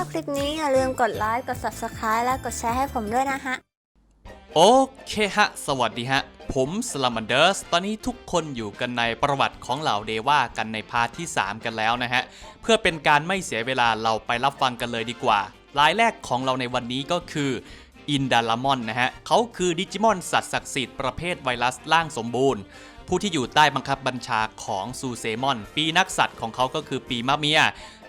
คลิปนี้อย่าลืมกดไลค์กด subscribe และกดแชร์ให้ผมด้วยนะฮะ โอเคฮะ สวัสดีฮะ ผมสลัมมันเดอร์ส ตอนนี้ทุกคนอยู่กันในประวัติของเหล่าเดว่ากันในพาร์ทที่ 3 กันแล้วนะฮะ เพื่อเป็นการไม่เสียเวลาเราไปรับฟังกันเลยดีกว่ารายแรกของเราในวันนี้ก็คืออินดาลามอนนะฮะเขาคือดิจิมอนสัตว์ศักดิ์สิทธิ์ประเภทไวรัสร่างสมบูรณ์ผู้ที่อยู่ใต้บังคับบัญชาของซูเซมอน ปีนักสัตว์ของเขาก็คือปีมะเมีย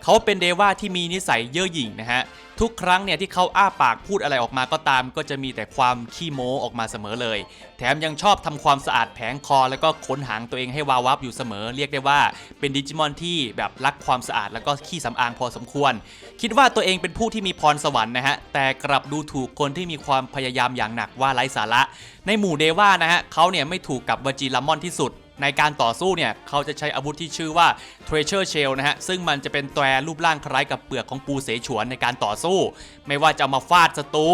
เขาเป็นเดว่าที่มีนิสัยเย่อหยิ่งนะฮะ ทุกครั้งเนี่ยที่เขาอ้าปากพูดอะไรออกมาก็ตาม ก็จะมีแต่ความขี้โม้ออกมาเสมอเลย แถมยังชอบทำความสะอาดแผงคอ แล้วก็ค้นหางตัวเองให้วาววับอยู่เสมอ เรียกได้ว่าเป็นดิจิมอนที่แบบรักความสะอาดแล้วก็ขี้สำอางพอสมควร คิดว่าตัวเองเป็นผู้ที่มีพรสวรรค์นะฮะ แต่กลับดูถูกคนที่มีความพยายามอย่างหนักว่าไร้สาระ ในหมู่เดว่านะฮะเขาเนี่ยไม่ถูกกับวจีลามอนที่สุด ในการต่อสู้เนี่ยเขาจะใช้อาวุธที่ชื่อว่า Treasure Shell นะฮะ ซึ่งมันจะเป็นแตรรูปร่างคล้ายกับเปลือกของปูเสฉวนในการต่อสู้ ไม่ว่าจะมาฟาดศัตรู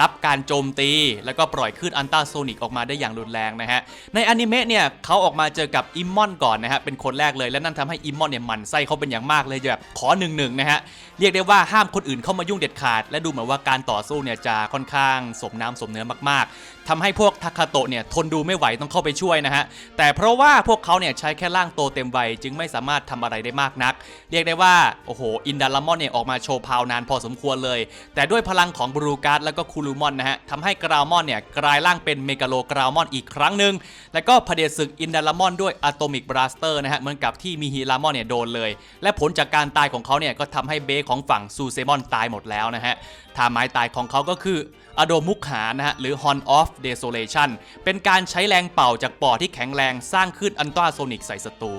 รับการโจมตี แล้วก็ปล่อยคลื่นอันต้าโซนิกออกมาได้อย่างรุนแรงนะฮะ ในอนิเมะเนี่ยเขาออกมาเจอกับอิมมอนก่อนนะฮะ เป็นคนแรกเลย และนั่นทำให้อิมมอนเนี่ยหมันไส้เขาเป็นอย่างมากเลยแบบขอหนึ่งหนึ่งนะฮะ เรียกได้ว่าห้ามคนอื่นเข้ามายุ่งเด็ดขาด และดูเหมือนว่าการต่อสู้เนี่ยจะค่อนข้างสมน้ำสมเนื้อมาก ๆทำให้พวกทาคาโตะเนี่ยทนดูไม่ไหวต้องเข้าไปช่วยนะฮะ แต่เพราะว่าพวกเขาเนี่ยใช้แค่ร่างโตเต็มวัยจึงไม่สามารถทำอะไรได้มากนัก เรียกได้ว่าโอ้โหอินดารามอนเนี่ยออกมาโชว์พาวนานพอสมควรเลย แต่ด้วยพลังของบรูการ์ดแล้วก็คูลูมอนนะฮะทำให้กราวมอนเนี่ยกลายร่างเป็นเมกาโลกราวมอนอีกครั้งหนึ่งแล้วก็เผด็จศึกอินดารามอนด้วยอะโตมิกบราสเตอร์นะฮะเหมือนกับที่มีฮีรามอนเนี่ยโดนเลย และผลจากการตายของเขาเนี่ยก็ทำให้เบสของฝั่งซูเซมอนตายหมดแล้วนะฮะท่าไม้ตายของเขาก็คืออโดมุกหานะฮะหรือ Horn of Desolation เป็นการใช้แรงเป่าจากปอดที่แข็งแรงสร้างขึ้นอันต้าโซนิกใส่ศัตรู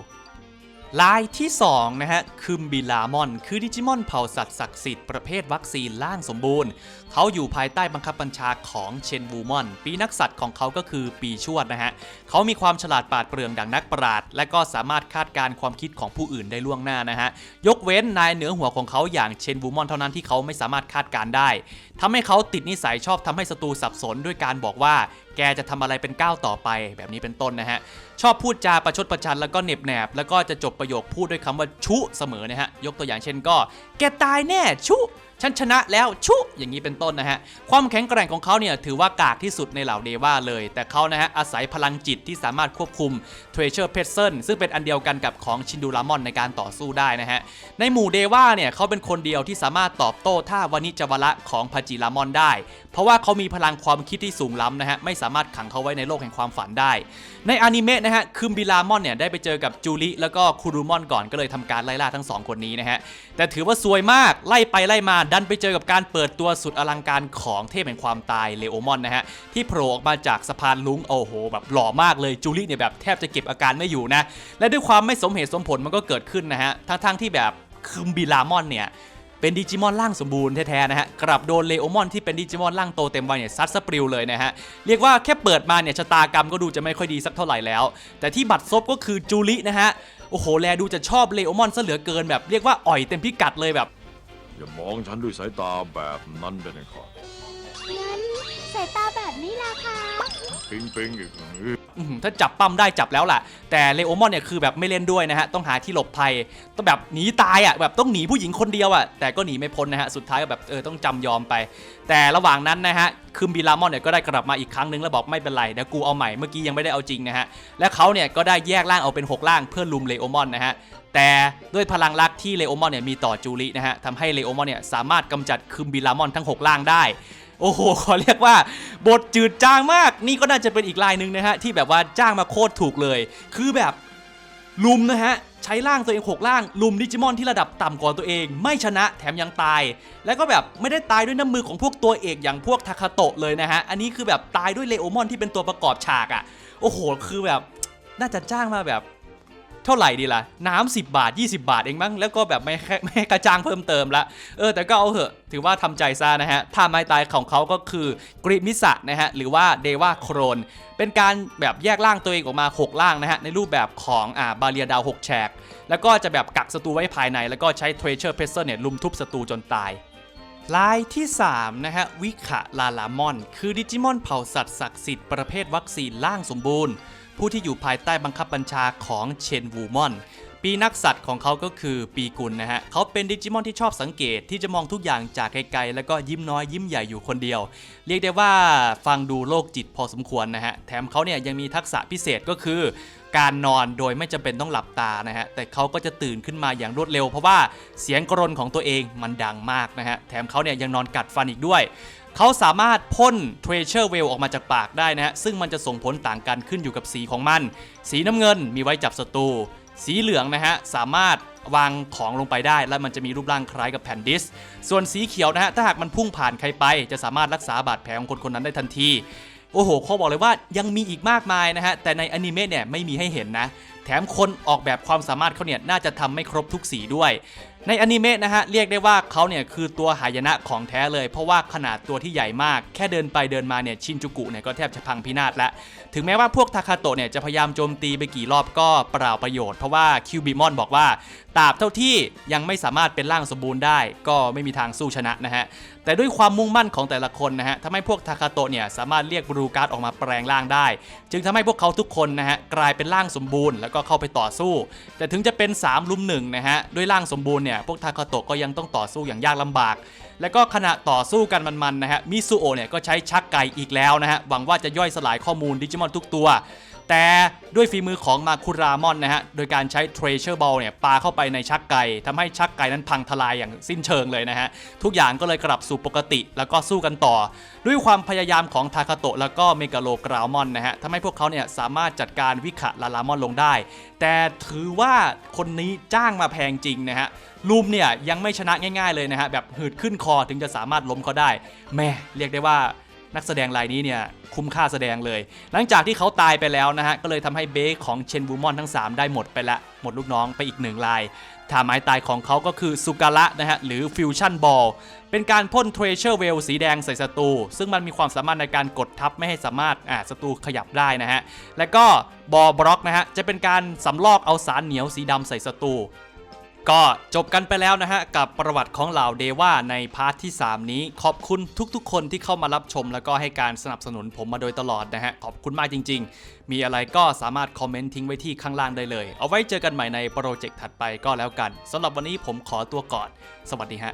ลายที่ 2 นะฮะคืมบิลามอน คือดิจิมอนเผ่าสัตว์ศักดิ์สิทธิ์ประเภทวัคซีนล่างสมบูรณ์ เขาอยู่ภายใต้บังคับบัญชาของเชนวูมอน ปีนักสัตว์ของเขาก็คือปีชวดนะฮะ เขามีความฉลาดปราดเปรื่องดังนักปราด และก็สามารถคาดการณ์ความคิดของผู้อื่นได้ล่วงหน้านะฮะ ยกเว้นนายเหนือหัวของเขาอย่างเชนวูมอนเท่านั้นที่เขาไม่สามารถคาดการณ์ได้ทำให้เขาติดนิสัยชอบทำให้ศัตรูสับสนด้วยการบอกว่าแกจะทำอะไรเป็นก้าวต่อไปแบบนี้เป็นต้นนะฮะ ชอบพูดจาประชดประชันแล้วก็เหน็บแนบ แล้วก็จะจบประโยคพูดด้วยคำว่าชุเสมอนะฮะ ยกตัวอย่างเช่นก็ แกตายแน่ชุ ฉันชนะแล้วชุอย่างนี้เป็นต้นนะฮะความแข็งแกร่งของเขาเนี่ยถือว่ากากที่สุดในเหล่าเดว่าเลย แต่เขานะฮะอาศัยพลังจิตที่สามารถควบคุม Treasure p e t s o n ซึ่งเป็นอันเดียวกันกับของชินดูรามอนในการต่อสู้ได้นะฮะในหมู่เดว่าเนี่ยเขาเป็นคนเดียวที่สามารถตอบโต้ท่าวานิจวระของพาจิรามอนได้ เพราะว่าเขามีพลังความคิดที่สูงล้ำนะฮะไม่สามารถขังเขาไว้ในโลกแห่งความฝันได้ ในอนิเมะนะฮะคืมบิลามอนเนี่ยได้ไปเจอกับจูริแล้วก็คูรุมอนก่อนก็เลยทำการไล่ล่าทั้งสองคนนี้นะฮะแต่ถือว่าซวยมากไล่ไปไล่มาดันไปเจอกับการเปิดตัวสุดอลังการของเทพแห่งความตายเลโอมอนนะฮะ ที่โผล่ออกมาจากสะพานลุงโอ้โห แบบหล่อมากเลยจูริเนี่ยแบบแทบจะเก็บอาการไม่อยู่นะ และด้วยความไม่สมเหตุสมผลมันก็เกิดขึ้นนะฮะ ทั้งๆที่แบบคืมบิลามอนเนี่ยเป็นดิจิมอนร่างสมบูรณ์แท้ๆนะฮะ กลับโดนเลโอมอนที่เป็นดิจิมอนร่างโตเต็มวัยเนี่ยซัดสปริวเลยนะฮะ เรียกว่าแค่เปิดมาเนี่ยชะตากรรมก็ดูจะไม่ค่อยดีสักเท่าไหร่แล้ว แต่ที่บัตรซบก็คือจูรินะฮะ โอ้โห แลดูจะชอบเลโอมอนซะเหลือเกินแบบเรียกว่าอ่อยเต็มพิกัดเลยแบบ อย่ามองฉันด้วยสายตาแบบนั้นเป็นไงครับงั้นสายตาแบบนี้ล่ะคะ ปิงปิงอีกหนึ่งอื้อหือ ถ้าจับปั้มได้จับแล้วล่ะ แต่เลโอมอนเนี่ยคือแบบไม่เล่นด้วยนะฮะต้องหาที่หลบภัยต้องแบบหนีตายอะแบบต้องหนีผู้หญิงคนเดียวอะแต่ก็หนีไม่พ้นนะฮะสุดท้ายก็แบบเออต้องจำยอมไป แต่ระหว่างนั้นนะฮะคืมบิลามอนเนี่ยก็ได้กลับมาอีกครั้งหนึงแล้วบอกไม่เป็นไรเดี๋ยวกูเอาใหม่เมื่อกี้ยังไม่ได้เอาจริงนะฮะและเขาเนี่ยก็ได้แยกร่างเอาเป็น 6 ร่างเพื่อลุมเลโอมอนนะฮะแต่ด้วยพลังรักที่เลโอมอนเนี่ยมีต่อจูรินะฮะทำให้เลโอมอนเนี่ยสามารถกำจัดคืมบิลามอนทั้ง 6 ร่างได้ โอ้โหขอเรียกว่า บทจืดจางมาก นี่ก็น่าจะเป็นอีกลายหนึ่งนะฮะ ที่แบบว่าจ้างมาโคตรถูกเลย คือแบบลุมนะฮะ ใช้ร่างตัวเองหกร่าง ลุมดิจิมอนที่ระดับต่ำกว่าตัวเอง ไม่ชนะแถมยังตาย แล้วก็แบบไม่ได้ตายด้วยน้ำมือของพวกตัวเอกอย่างพวกทาคาโตะเลยนะฮะ อันนี้คือแบบตายด้วยเลโอมอนที่เป็นตัวประกอบฉากอะ่ะ โอ้โห คือแบบน่าจะจ้างมาแบบ เท่าไหร่ดีล่ะ น้ำ10 บาท 20 บาทเองมั้งแล้วก็แบบไม่ไม่ให้กระจ้างเพิ่มเติมละเออแต่ก็เอาเหอะถือว่าทำใจซะนะฮะท่าไม้ตายของเขาก็คือกริมิสะนะฮะหรือว่าเดวาโครน เป็นการแบบแยกร่างตัวเองออกมา6ร่างนะฮะในรูปแบบของอ่าบาเรียดาว 6 แฉก แล้วก็จะแบบกักศัตรูไว้ภายใน แล้วก็ใช้เทรเชอร์เพเซอร์เนี่ยลุมทุบศัตรูจนตายลายที่ 3 นะฮะ วิขะลาลามอน คือดิจิมอนเผ่าสัตว์ศักดิ์สิทธิ์ประเภทวัคซีนล่างสมบูรณ์ ผู้ที่อยู่ภายใต้บังคับบัญชาของเชนวูมอน ปีนักสัตว์ของเขาก็คือปีกุลนะฮะ เขาเป็นดิจิมอนที่ชอบสังเกตที่จะมองทุกอย่างจากไกลๆ แล้วก็ยิ้มน้อยยิ้มใหญ่อยู่คนเดียว เรียกได้ว่าฟังดูโรคจิตพอสมควรนะฮะ แถมเขาเนี่ยยังมีทักษะพิเศษก็คือการนอนโดยไม่จำเป็นต้องหลับตานะฮะ แต่เขาก็จะตื่นขึ้นมาอย่างรวดเร็ว เพราะว่าเสียงกรนของตัวเองมันดังมากนะฮะ แถมเขาเนี่ยยังนอนกัดฟันอีกด้วย เขาสามารถพ่น Treasure Well ออกมาจากปากได้นะฮะ ซึ่งมันจะส่งผลต่างกันขึ้นอยู่กับสีของมัน สีน้ำเงินมีไว้จับศัตรู สีเหลืองนะฮะ สามารถวางของลงไปได้ และมันจะมีรูปร่างคล้ายกับแผ่นดิส ส่วนสีเขียวนะฮะ ถ้าหากมันพุ่งผ่านใครไป จะสามารถรักษาบาดแผลของคนคนนั้นได้ทันทีโอ้โหเขาบอกเลยว่ายังมีอีกมากมายนะฮะ แต่ในอนิเมะเนี่ยไม่มีให้เห็นนะ แถมคนออกแบบความสามารถเขาเนี่ยน่าจะทำไม่ครบทุกสีด้วย ในอนิเมะนะฮะเรียกได้ว่าเขาเนี่ยคือตัวหายนะของแท้เลย เพราะว่าขนาดตัวที่ใหญ่มาก แค่เดินไปเดินมาเนี่ยชินจูกุเนี่ยก็แทบจะพังพินาศแล้วถึงแม้ว่าพวกทาคาโตะเนี่ยจะพยายามโจมตีไปกี่รอบก็เปล่าประโยชน์เพราะว่าคิวบิมอนบอกว่าตราบเท่าที่ยังไม่สามารถเป็นร่างสมบูรณ์ได้ ก็ไม่มีทางสู้ชนะนะฮะแต่ด้วยความมุ่งมั่นของแต่ละคนนะฮะทำให้พวกทาคาโตะเนี่ยสามารถเรียกบรูการ์ดออกมาแปลงร่างได้ จึงทำให้พวกเขาทุกคนนะฮะกลายเป็นร่างสมบูรณ์แล้วก็เข้าไปต่อสู้ แต่ถึงจะเป็น3ลุมหนึ่งนะฮะด้วยร่างสมบูรณ์เนี่ยพวกทาคาโตะก็ยังต้องต่อสู้อย่างยากลำบาก และก็ขณะต่อสู้กันมันๆนะฮะมิซูโอะเนี่ยก็ใช้ชักไก่อีกแล้วนะฮะหวังว่าจะย่อยสลายข้อมูลดิจิมอนทุกตัว แต่ด้วยฝีมือของมาคุรามอนนะฮะ โดยการใช้ Treasure Ball เนี่ยปาเข้าไปในชักไก่ทำให้ชักไก่นั้นพังทลายอย่างสิ้นเชิงเลยนะฮะ ทุกอย่างก็เลยกลับสู่ปกติแล้วก็สู้กันต่อ ด้วยความพยายามของทาคาโตะแล้วก็เมกาโลกราวมอนนะฮะทำให้พวกเขาเนี่ยสามารถจัดการวิขะลาลามอนลงได้ แต่ถือว่าคนนี้จ้างมาแพงจริงนะฮะลูมเนี่ยยังไม่ชนะง่าย ๆเลยนะฮะแบบหืดขึ้นคอถึงจะสามารถล้มเขาได้แม่เรียกได้ว่า นักแสดงรายนี้เนี่ยคุ้มค่าแสดงเลย หลังจากที่เขาตายไปแล้วนะฮะ ก็เลยทำให้เบคของเชนบูมอนทั้ง 3 ได้หมดไปละ หมดลูกน้องไปอีกหนึ่งลายท่าไม้ตายของเขาก็คือสุการะนะฮะ หรือฟิวชั่นบอลเป็นการพ่นเทรเชอร์เวลสีแดงใส่ศัตรูซึ่งมันมีความสามารถในการกดทับไม่ให้สามารถอ่าศัตรูขยับได้นะฮะ แล้วก็บอบล็อกนะฮะ จะเป็นการสำลอกเอาสารเหนียวสีดำใส่ศัตรู ก็จบกันไปแล้วนะฮะ กับประวัติของเหล่าเดว่าในพาร์ทที่ 3 นี้ ขอบคุณทุกๆ คนที่เข้ามารับชม แล้วก็ให้การสนับสนุนผมมาโดยตลอดนะฮะ ขอบคุณมากจริง ๆ มีอะไรก็สามารถคอมเมนต์ทิ้งไว้ที่ข้างล่างได้เลย เอาไว้เจอกันใหม่ในโปรเจกต์ถัดไปก็แล้วกันสำหรับวันนี้ผมขอตัวก่อน สวัสดีฮะ